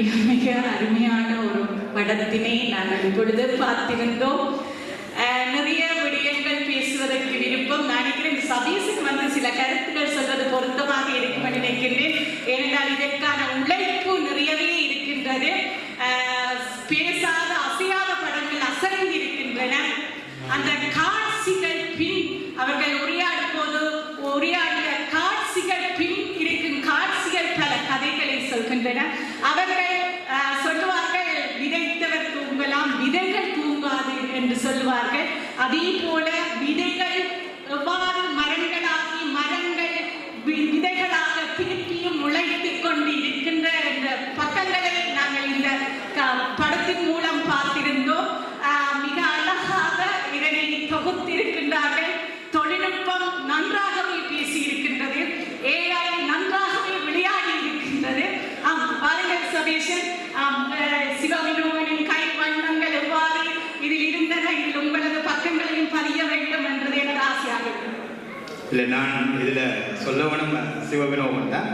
மிக மிக அருமையான ஒரு படத்தினை நாங்கள் இப்பொழுது பார்த்திருந்தோம். நிறைய விடயங்கள் பேசுவதற்கு விருப்பம். நான் நினைக்கிறேன் இந்த வந்து சில கருத்துக்கள் சொல்வது பொருத்தமாக இருக்கும் என்று நினைக்கின்றேன். ஏனென்றால் இதற்கான உழைப்பு நிறையவே இருக்கின்றது. பேசாத அசையாத படங்கள் அசைந்து இருக்கின்றன. அந்த காட்சிகள் பின் அவர்கள் உரையாடும் போது உரையாடிய காட்சிகள் பின் இருக்கும் காட்சிகள் பல கதைகளை சொல்கின்றன. அவர்கள் சொல்லுவார்கள் அதே இதில் நான் இதில் சொல்ல வேணும் தான்.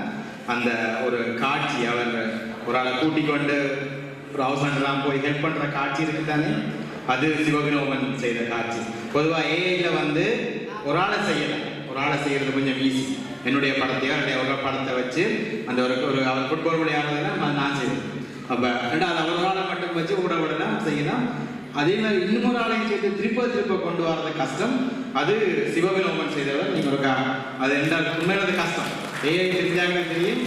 அந்த ஒரு காட்சி அவர் ஒரு ஆளை கூட்டிக் கொண்டு ஒரு அவசரம்லாம் போய் ஹெல்ப் பண்ணுற காட்சி இருக்குதானே? அது சிவபினோமன் செய்த காட்சி. பொதுவாக ஏஐயில் வந்து ஒரு ஆளை செய்யலாம் ஒரு ஆளை செய்கிறது கொஞ்சம் ஈஸி என்னுடைய படத்தையோ என்னுடைய ஒரு படத்தை வச்சு அந்த ஒரு ஒரு அவர் ஃபுட்பால் விளையாடுறதுனா நான் செய்வேன். அப்போ ரெண்டாவது அவர் ஒரு ஆளை மட்டும் வச்சு விட விடலாம் செய்யலாம். அதே மாதிரி இன்னொரு ஆளையும் சேர்த்து திருப்ப திருப்ப கொண்டு வரது கஷ்டம். அது சிவவினோமன் செய்தவர் நீங்க ஒரு கா- அது என்ன உண்மையில அது கஷ்டம் ஏஐ தெரிஞ்சாங்க தெரியும்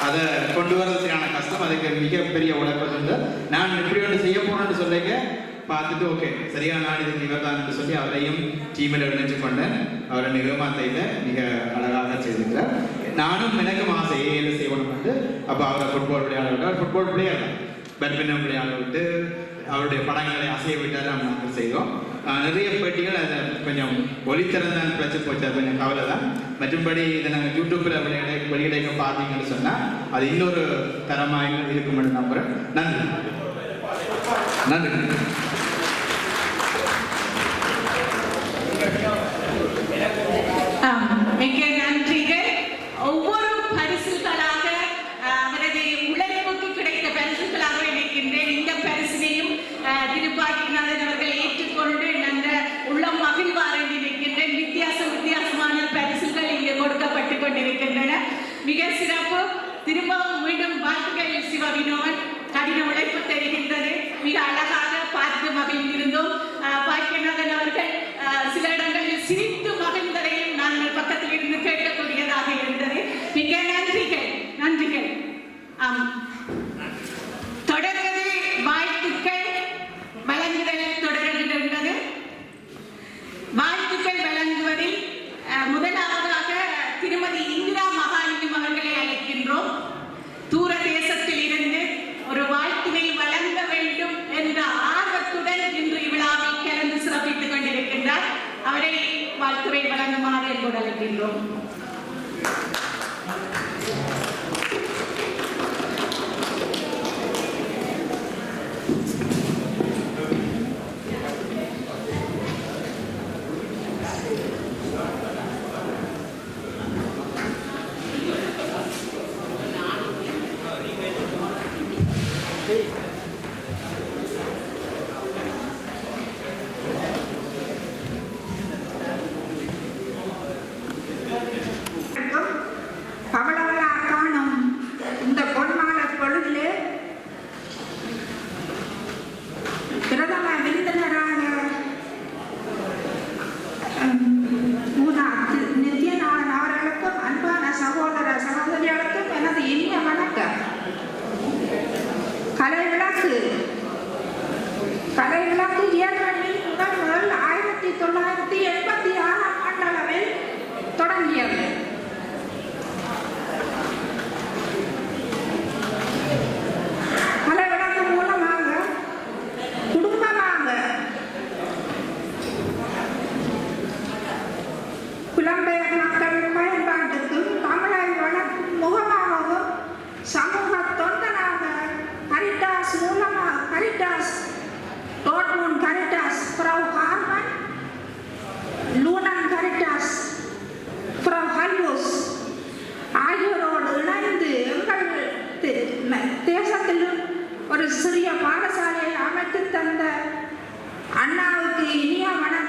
அதை கொண்டு வர்றதுக்கான கஷ்டம். அதுக்கு மிகப்பெரிய உழைப்பு உண்டு. நான் எப்படி ஒன்று செய்ய போறேன்னு சொல்லிக்க பார்த்துட்டு ஓகே சரியா நான் இதுக்கு இவர் சொல்லி அவரையும் டீமில் இணைச்சு கொண்டேன் அவரை நிகழ்மா செய்த மிக அழகாக செய்திருக்கிறார். நானும் எனக்கும் ஆசை ஏஐல செய்யணும் வந்து அப்போ அவரை ஃபுட்பால் விளையாட விட்டு அவர் ஃபுட்பால் பிளேயர் பேட்மிண்டன் விளையாட விட்டு அவருடைய படங்களை அசைய விட்டார். நம்ம நாங்கள் செய்தோம். நிறைய பேட்டிகள் அதை கொஞ்சம் ஒளித்தரம் தான் பிரச்சனை போச்சு. அது கொஞ்சம் கவலை தான் மற்றும்படி இதை நாங்கள் யூடியூப்பில் விளையாட வெளியிட பார்த்தீங்கன்னு சொன்னால் அது இன்னொரு தரமாக இருக்கும்னு நம்புகிறேன் நன்றி. நன்றி. மிக சிறப்பு. திரும்பவும் மீண்டும் வாழ்த்துக்கள் சிவ வினோவன் கடின உழைப்பு தெரிகின்றது. மிக அழகாக பார்த்து மகிழ்ந்திருந்தோம்.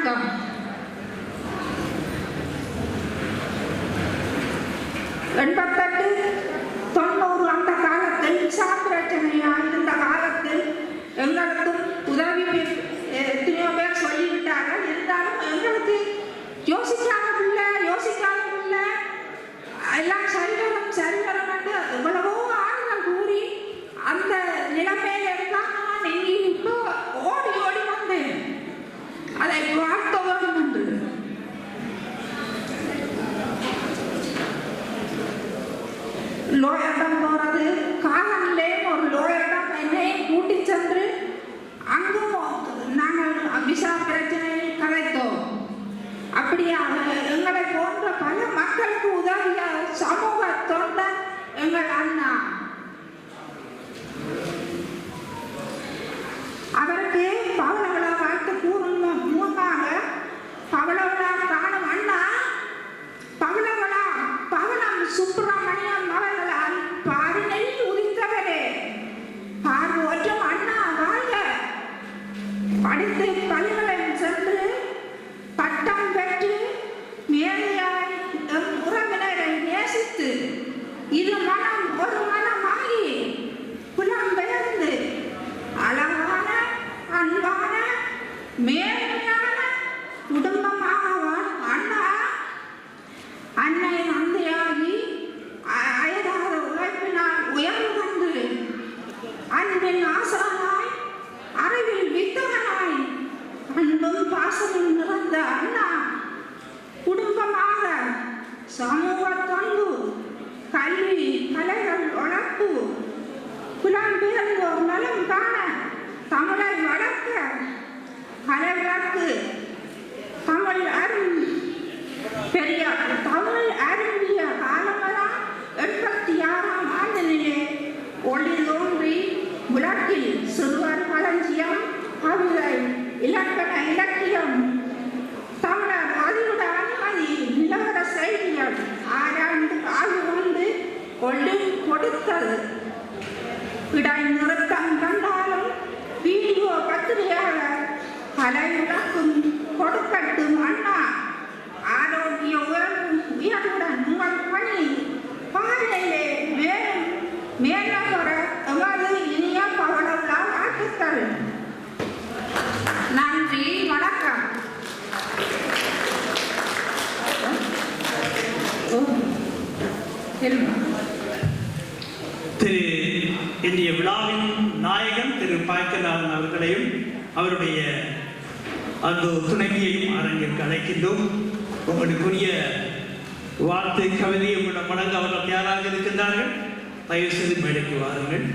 வணக்கம் எண்பத்தெட்டு லோயரிடம் போகிறது காலனிலே ஒரு லோயரிடம் என்னை கூட்டி சென்று அங்கும் நாங்கள் விசா பிரச்சனையை கலைத்தோம். அப்படியாக எங்களை போன்ற பல மக்களுக்கு உதவிய சமூக தொண்டன் எங்கள் அண்ணா அவருக்கு பவளவிழா வாழ்த்து கூறும் மூலமாக பவளவிழா காணும் அண்ணா பவளவிழா பவளம் சுப்பிரமணியம் அவர்களால் பாரினில் உதித்தவரே பார்வோற்றும் அண்ணா வாழ்க படித்து சமூக தொண்டு கல்வி கலைகள் வளர்ப்பு புலம்பெயர்ந்தோர் நலம் காண தமிழை வளர்க்க கலை வளர்ப்பு தமிழ் அருள். பெரிய தமிழ் அருந்திய காலமெல்லாம் எண்பத்தி ஆறாம் ஆண்டினிலே ஒளி தோன்றி உலகில் சிறுவர் களஞ்சியம் கவிதை இலக்கண இலக்கியம் கொடுத்தது. இடை நிறுத்தம் கண்டாலும் வீடியோ பத்திரிகையாக கலை விளக்கும் கொடுக்கட்டும் அண்ணா ஆரோக்கிய உயர்வு உயர்வுடன் உங்கள் பணி. பாதையிலே மேலும் மேலும் வர எமது இனிய பவளவிழா ஆட்டுத்தல் நன்றி வணக்கம். ஓ, இன்றைய விழாவின் நாயகன் திரு பாய்க்கநாதன் அவர்களையும் அவருடைய அந்த துணைவியையும் அரங்கிற்கு அழைக்கின்றோம். உங்களுக்குரிய வார்த்தை கவிதையை உங்களிடம் வழங்க அவர்கள் தயாராக இருக்கின்றார்கள். தயவு செய்து மேடைக்கு வாருங்கள்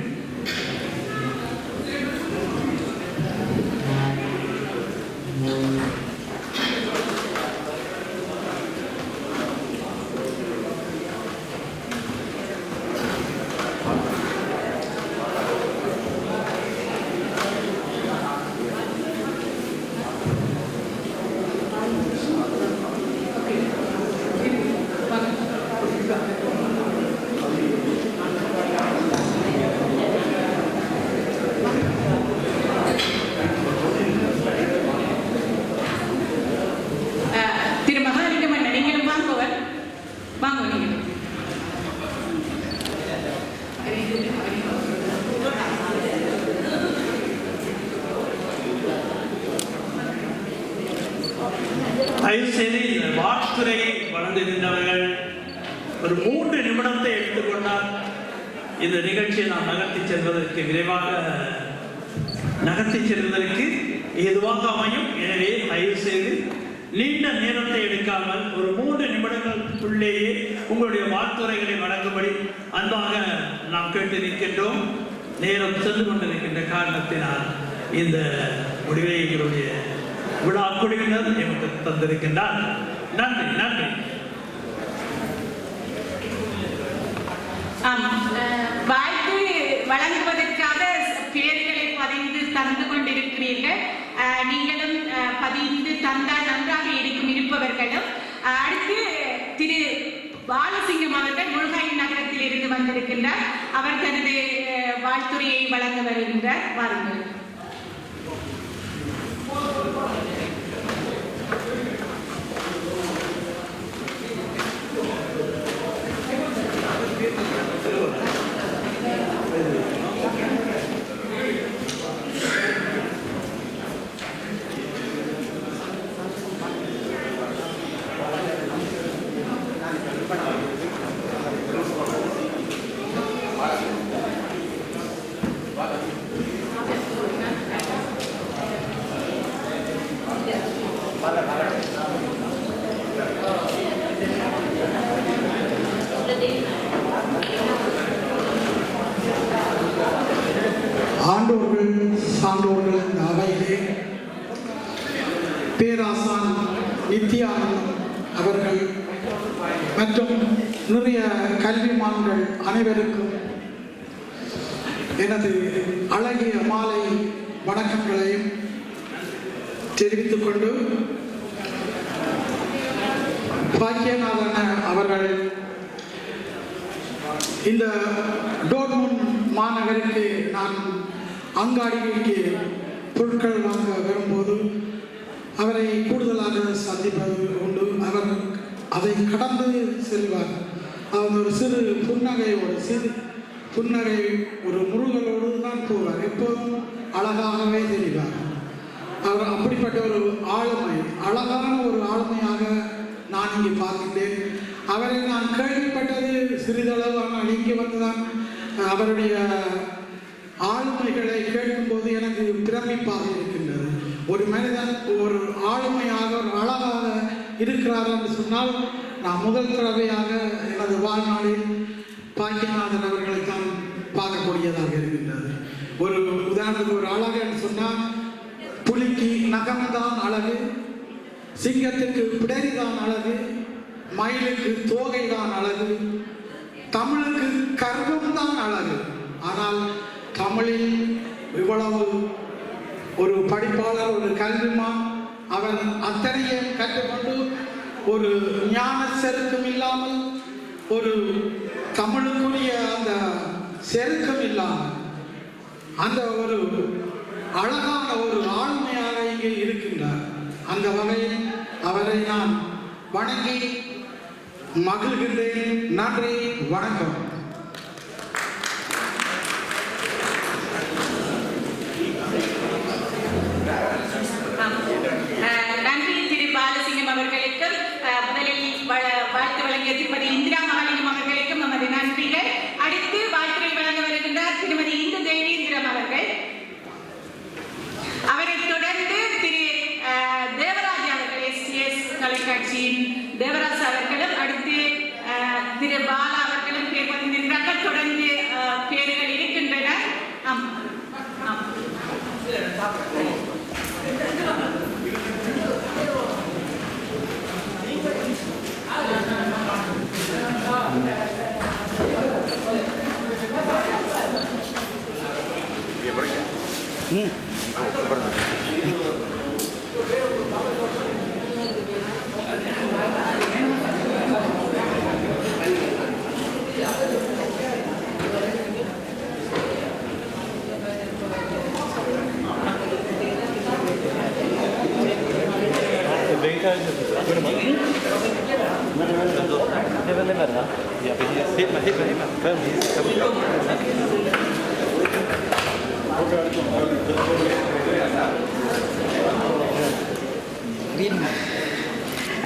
அஹ், திரு மகாலிங்கம் அண்ணன் நீங்களும் வாங்குவர் வாங்க நீங்கள் தயவு செய்து இந்த வாக்குரையை வழங்குகின்றவர்கள் ஒரு மூன்று நிமிடத்தை எடுத்துக்கொண்டால் இந்த நிகழ்ச்சியை நாம் நகர்த்தி செல்வதற்கு விரைவாக நகர்த்தி செல்வதற்கு எதுவாக அமையும். எனவே தயவு செய்து நீண்ட நேரத்தை எடுக்காமல் ஒரு மூன்று நிமிடங்களுக்குள்ளேயே உங்களுடைய வாழ்த்துறைகளை வழங்கும்படி அன்பாக நாம் கேட்டு நிற்கின்றோம். நேரம் சென்று கொண்டிருக்கின்ற காரணத்தினால் இந்த முடிவை எங்களுடைய விழா குழுவினர் எமக்கு தந்திருக்கின்றார். நன்றி நன்றி. ஆம் அஹ், வழங்குவதற்காக பேர்களை பதிந்து தந்து கொண்டிருக்கிறீர்கள். அஹ், நீங்களும் அஹ், பதிந்து தந்தால் நன்றாக இருக்கும் இருப்பவர்களும். அஹ், அடுத்து திரு பாலசிங்கம் அவர்கள் முழுகாய் நகரத்தில் இருந்து வந்திருக்கின்றார். அவர் தனது அஹ், வாழ்த்துரையை வழங்க வருகின்றார். வாருங்கள். ஆண்டோர்கள் அனைவருக்கும் எனது அழகிய மாலை வணக்கங்களையும் தெரிவித்துக் கொண்டு பாக்கியநாதன் அவர்கள் இந்த டோர்முன் மாநகருக்கு நான் அங்காடிக்கு பொருட்கள் வாங்க வரும்போது அவரை கூடுதலாக சந்திப்பது உண்டு. அவர் அதை கடந்து செல்வார். அவன் ஒரு சிறு புன்னகையோடு சிறு புன்னகை ஒரு முருகலோடு தான் போவார் எப்போதும் அழகாகவே தெரிவார். அவர் அப்படிப்பட்ட ஒரு ஆளுமை அழகான ஒரு ஆளுமையாக நான் இங்கே பார்க்கின்றேன். அவரை நான் கேள்விப்பட்டது சிறிதளவு ஆனால் இங்கே வந்துதான் அவருடைய ஆளுமைகளை கேட்கும்போது எனக்கு பிரமிப்பாக இருக்கின்றது. ஒரு மனிதன் ஒரு ஆளுமையாக ஒரு அழகாக இருக்கிறார் என்று சொன்னால் நான் முதல் தடவையாக எனது வாழ்நாளில் பாக்கியநாதன் அவர்களை தான் பார்க்கக்கூடியதாக இருக்கின்றது. ஒரு உதாரணத்துக்கு ஒரு அழகு என்று சொன்னால் புலிக்கு நகம்தான் அழகு சிங்கத்திற்கு பிடரிதான் அழகு மயிலுக்கு தோகைதான் அழகு தமிழுக்கு கர்வம் தான் அழகு. ஆனால் தமிழில் இவ்வளவு ஒரு படிப்பாளர் ஒரு கல்விமான் அவன் அத்தனையும் கற்றுக்கொண்டு ஒரு ஞான செருக்கம் இல்லாமல் ஒரு தமிழுக்குரிய அந்த செருக்கம் இல்லாமல் அந்த ஒரு அழகான ஒரு ஆளுமையாக இங்கே இருக்கின்றார். அந்த வகையில் அவரை நான் வணங்கி மகிழ்கின்றேன் நன்றி வணக்கம். Mm.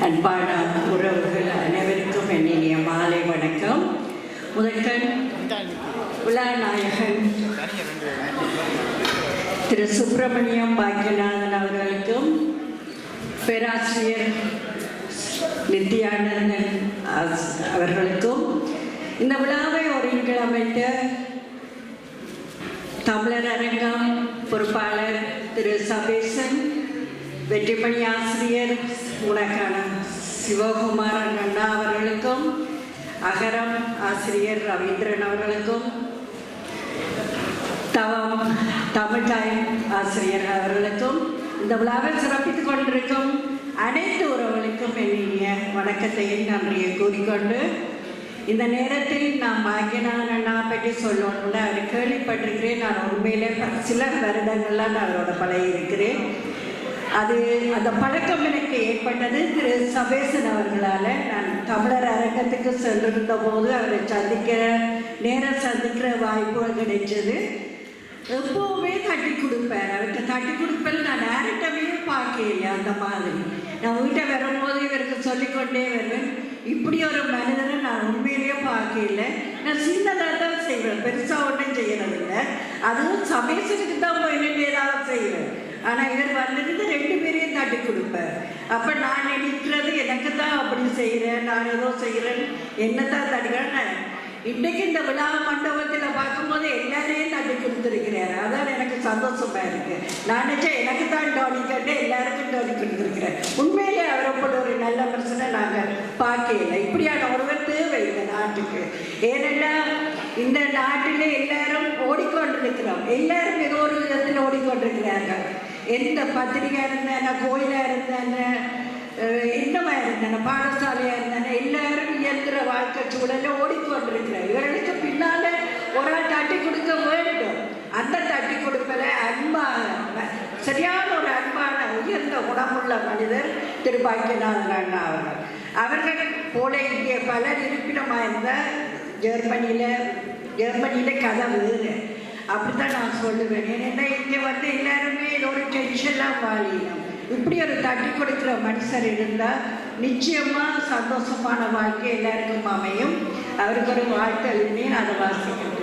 அன்பான உறவுகள் அனைவருக்கும் என்னுடைய மாலை வணக்கம். முதற்கண் விழாநாயகன் திரு சுப்பிரமணியம் பாக்கியநாதன் அவர்களுக்கும் பேராசிரியர் நித்யானந்தன் அவர்களுக்கும் இந்த விழாவை ஒருங்கிழமைத்த தமிழர் அரங்கம் பொறுப்பாளர் திரு சபேசன் வெற்றிமணி ஆசிரியர் உனக்கான சிவகுமாரன் அண்ணா அவர்களுக்கும் அகரம் ஆசிரியர் ரவீந்திரன் அவர்களுக்கும் தவம் தமிழ் டைம் ஆசிரியர் அவர்களுக்கும் இந்த விழாவை சிறப்பித்துக் கொண்டிருக்கும் அனைத்து உறவுகளுக்கும் என்னுடைய வணக்கத்தையும் நன்றியை கூறிக்கொண்டு இந்த நேரத்தில் நான் பாக்கியநாதன் அண்ணா பற்றி சொல்லணும்னு அவர் கேள்விப்பட்டிருக்கிறேன். நான் உண்மையிலே சில வருடங்கள்லாம் நான் அவரோட பழகி இருக்கிறேன் அது அந்த பழக்கம் எனக்கு ஏற்பட்டது. திரு சபேசன் அவர்களால் நான் தமிழர் அரங்கத்துக்கு சென்றிருந்த போது அவரை சந்திக்கிற நேரம் சந்திக்கிற வாய்ப்புகள் கிடைச்சது. எப்போவுமே தட்டி கொடுப்பேன் அவருக்கு தட்டி கொடுப்பேன் நான் யார்கிட்டவே பார்க்கல அந்த மாதிரி. நான் வீட்டை வரும்போது இவருக்கு சொல்லிக்கொண்டே வருவேன். இப்படி ஒரு மனிதனை நான் உண்மையிலேயே பார்க்கல. நான் சின்னதாக தான் செய்வேன். பெருசாக ஒன்றும் செய்யறதில்லை. அதுவும் சமயத்துக்கு தான் போய் நின்று ஏதாவது செய்வேன். ஆனால் இவர் வந்திருந்து ரெண்டு பேரையும் தட்டி கொடுப்பார். அப்போ நான் நினைக்கிறது எனக்கு தான் அப்படி செய்கிறேன் நான் ஏதோ செய்கிறேன் என்ன தான் தடுக்கிறேன் இன்னைக்கு இந்த விழா மண்டபத்தில் பார்க்கும்போது எல்லாரையும் தட்டி கொடுத்துருக்கிறாரு. அதான் எனக்கு சந்தோஷமா இருக்கு. நான் நினைச்சேன் எனக்கு தான் டோனி கேட்டு எல்லாருக்கும் டோனி கொடுத்துருக்கிறேன் உண்மையிலே அவரை போல ஒரு நல்ல மனுஷனை நாங்கள் பார்க்கல இப்படியான ஒருவர் தேவை இந்த நாட்டுக்கு. ஏனென்னா இந்த நாட்டில் எல்லாரும் ஓடிக்கொண்டிருக்கிறோம் எல்லாரும் ஏதோ ஒரு விதத்தில் ஓடிக்கொண்டிருக்கிறார்கள். எந்த பத்திரிகை இருந்தேன் கோயிலாக இருந்தேன் என்னமா இருந்தேன் பாடசாலையாக இருந்தேன் எல்லாரும் இயந்திர வாழ்க்கை சூழல ஓடிக்கொண்டிருக்கிறார் இவர்களுக்கு பின்னால் ஒரு ஆள் தட்டி கொடுக்க வேண்டும். அந்த தட்டி கொடுப்பத அன்பான சரியான ஒரு அன்பான உயர்ந்த குணமுள்ள மனிதர் திரு பாக்கியநாதன் அண்ணா அவர்கள். அவர்கள் போல இங்கே பலர் இருப்பிடமாக இருந்தால் ஜெர்மனியில் ஜெர்மனியில் கதை வேறு அப்படித்தான் நான் சொல்லுவேன். ஏன்னா இங்கே வந்து எல்லாருமே ஏதோ ஒரு டென்ஷன்லாம் வாழினோம் இப்படி ஒரு தட்டி கொடுக்குற மனுஷர் இருந்தால் நிச்சயமாக சந்தோஷமான வாழ்க்கை எல்லாருக்கும் அமையும். அவருக்கு ஒரு வாழ்த்து அதை வாசிக்கணும்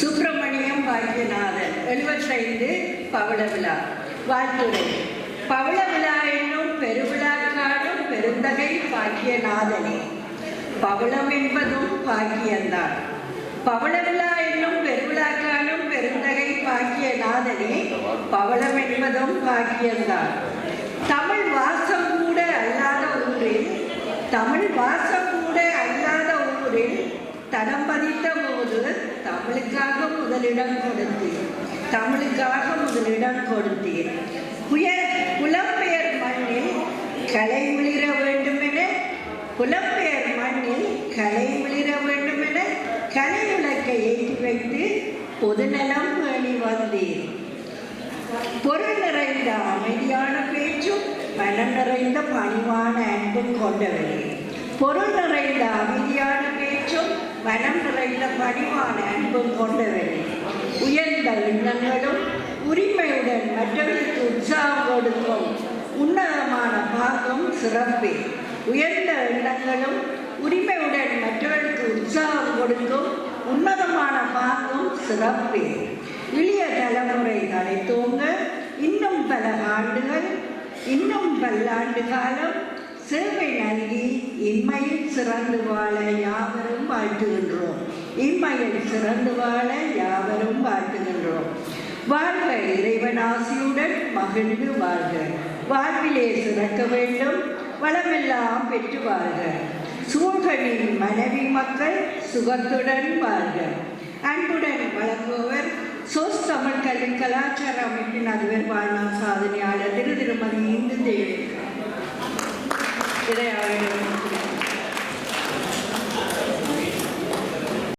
சுப்பிரமணியம் பாக்கியநாதன் எழுபத்தைந்து பவள விழா. வாழ்த்துறை. பவள விழா என்னும் பெருவிழா காணும் பெருந்தகை பாக்கியநாதனே. பவளம் என்பதும் பாக்கியந்தான் பவளவிழா என்னும் பெருவிழாக்காலும் பெருந்தகை பெருந்தகை பாக்கியநாதனே பவளம் என்பதும் பாக்கியந்தான் தமிழ் வாசம் கூட அல்லாத ஊரில் தமிழ் வாசம் கூட அல்லாத ஊரில் தடம் பதித்த போது தமிழுக்காக முதலிடம் கொடுத்தேன் தமிழுக்காக முதலிடம் கொடுத்தேன் உயர் புலம்பெயர் மண்ணில் கலை மிளிர வேண்டுமென புலம்பெயர் மண்ணில் கலை கலை விளக்கை ஏற்றி வைத்து பொதுநலம் பேணி வந்தீர். பொருள் நிறைந்த அமைதியான பேச்சும் மனம் நிறைந்த பணிவான அன்பும் கொண்டவரே. பொருள் நிறைந்த அமைதியான பேச்சும் மனம் நிறைந்த பணிவான அன்பும் கொண்டவரே. உயர்ந்த எண்ணங்களும் உரிமையுடன் மற்றவர்களுக்கு உற்சாகம் கொடுக்கும் உன்னதமான பாகம் சிறப்பே. உயர்ந்த எண்ணங்களும் உரிமையுடன் மற்றவர்களுக்கு உற்சாகம் கொடுக்கும் உன்னதமான பாங்கும் சிறப்பே. இளைய தலைமுறை தலை தூங்க இன்னும் பல ஆண்டுகள் இன்னும் பல்லாண்டு காலம் சேவை நல்கி இம்மையில் சிறந்து வாழ யாவரும் வாழ்த்துகின்றோம். இம்மையில் சிறந்து வாழ யாவரும் வாழ்த்துகின்றோம். வாழ்க இறைவன் ஆசியுடன் மகிழ்ந்து வாழ்க. வாழ்விலே சிறக்க வேண்டும் வளமெல்லாம் பெற்று வாழ்க. சூழ்களின் மனைவி மக்கள் சுகத்துடன் வாழ்கள் அன்புடன் வழங்குபவர் சோஸ் தமிழ் கல்வி கலாச்சார அமைப்பின் அதிபர் வாழ்நாள் சாதனையாளர் திரு திருமதி இந்து தேவி. இடையாளர்